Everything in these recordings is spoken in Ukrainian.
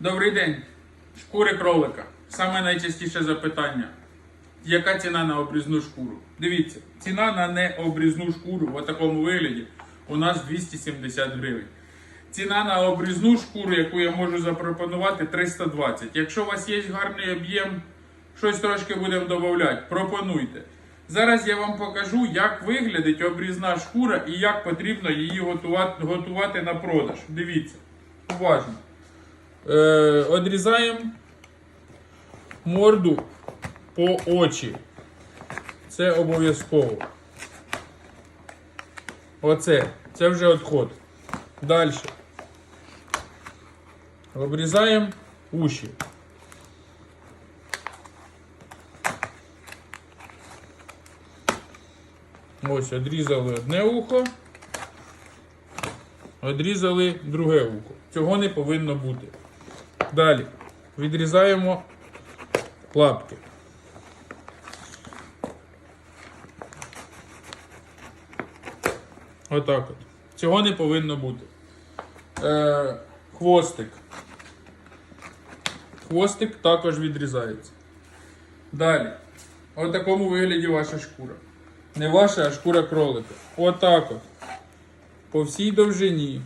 Добрий день. Шкури кролика. Саме найчастіше запитання. Яка ціна на обрізну шкуру? Дивіться, ціна на необрізну шкуру в такому вигляді у нас 270 гривень. Ціна на обрізну шкуру, яку я можу запропонувати, 320. Якщо у вас є гарний об'єм, щось трошки будемо додавати, пропонуйте. Зараз я вам покажу, як виглядить обрізна шкура і як потрібно її готувати на продаж. Дивіться, уважно. Е, одрізаємо морду по очі. Це обов'язково. Оце. Це вже відход. Далі. Обрізаємо уші. Ось, одрізали одне ухо. Одрізали друге ухо. Цього не повинно бути. Далі. Відрізаємо лапки. Отак от. Цього не повинно бути. Е, хвостик. Хвостик також відрізається. Далі. Ось такому вигляді ваша шкура. Не ваша, а шкура кролика. Отак от. По всій довжині.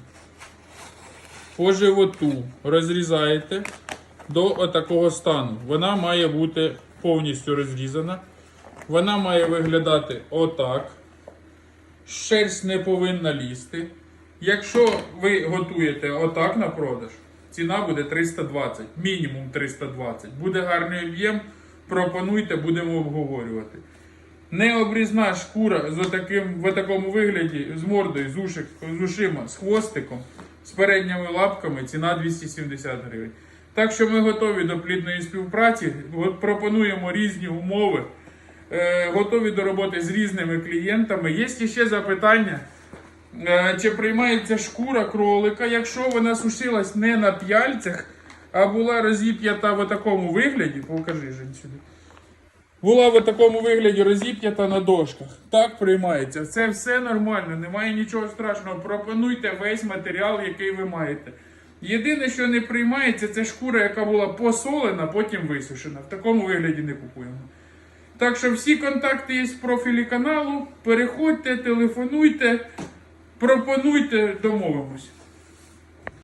По животу розрізаєте до отакого стану. Вона має бути повністю розрізана. Вона має виглядати отак. Шерсть не повинна лізти. Якщо ви готуєте отак на продаж, ціна буде 320, мінімум 320. Буде гарний об'єм, пропонуйте, будемо обговорювати. Необрізна шкура з отаким, в такому вигляді, з мордою, з, ушик, з ушима, з хвостиком, з передніми лапками, ціна 270 гривень. Так що ми готові до плідної співпраці, пропонуємо різні умови, е, готові до роботи з різними клієнтами. Є ще запитання, е, чи приймається шкура кролика, якщо вона сушилась не на п'яльцях, а була розіп'ята в такому вигляді, покажи сюди була в такому вигляді розіп'ята на дошках. Так приймається. Це все нормально, немає нічого страшного. Пропонуйте весь матеріал, який ви маєте. Єдине, що не приймається, це шкура, яка була посолена, потім висушена. В такому вигляді не купуємо. Так що всі контакти є в профілі каналу. Переходьте, телефонуйте, пропонуйте, домовимось.